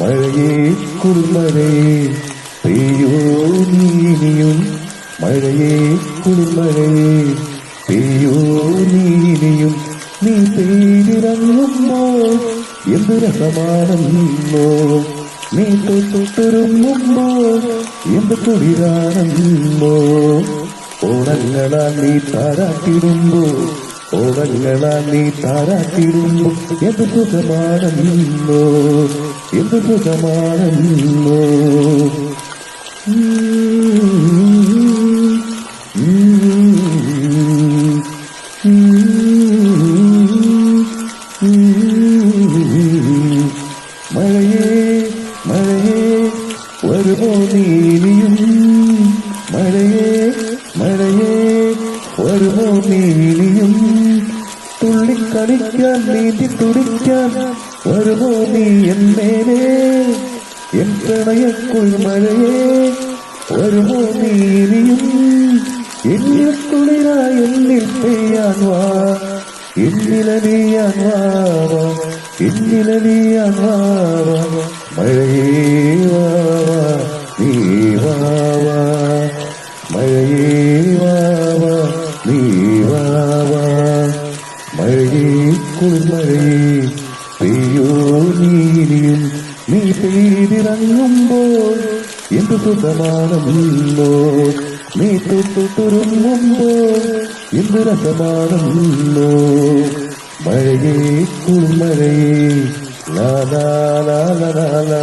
மழையே குளிர்மழையே பெய்யோ நீதியும் மழையே குளிர்மழையே பெய்யோ நீதியும் നീ പെയ്തിറങ്ങുമ്പോൾ എന്ത് രസമാണെന്നോ? നീ തൊട്ടുരുങ്ങുമ്പോൾ എന്ത് കുളിരാണെന്നോ? ഓണങ്ങളാൽ നീ താരാട്ടിടുമ്പോൾ ഓണങ്ങളാൽ നീ താരാട്ടിടുമ്പോൾ എന്ത് സുഖമാണെന്നോ? എന്ത് സുഖമാണെന്നോ? മഴയേ വരുമോ നീലിയും മഴയേ മഴയേ വരുമോ നീലിയും തുള്ളിക്കളിക്കാൻ നീന്തി തുടിക്കാൻ വരുമോ നീ എന്നേനെ എൻ പ്രണയക്കുൾ മഴയേ വരുമോ നീലിയും എന്നിൽ തുളിരായി എന്നിൽ പെയ്യാൻ വാ. എന്നിലലിയാൻ വാവാ എന്നിലലിയാൻ വാവാ മഴയേ വാവാ നീ വാവ മഴയേ വാവാ നീ വാവ മഴയേ കുളിർമഴയേ പെയ്യോ നീനിയും നീ പെയ്തിറങ്ങുമ്പോൾ എന്ത് സുഖമാണെന്നോ మీ తురుముందో ఇందుల సమానంలో మరయే కుమరయే లాలా లాలా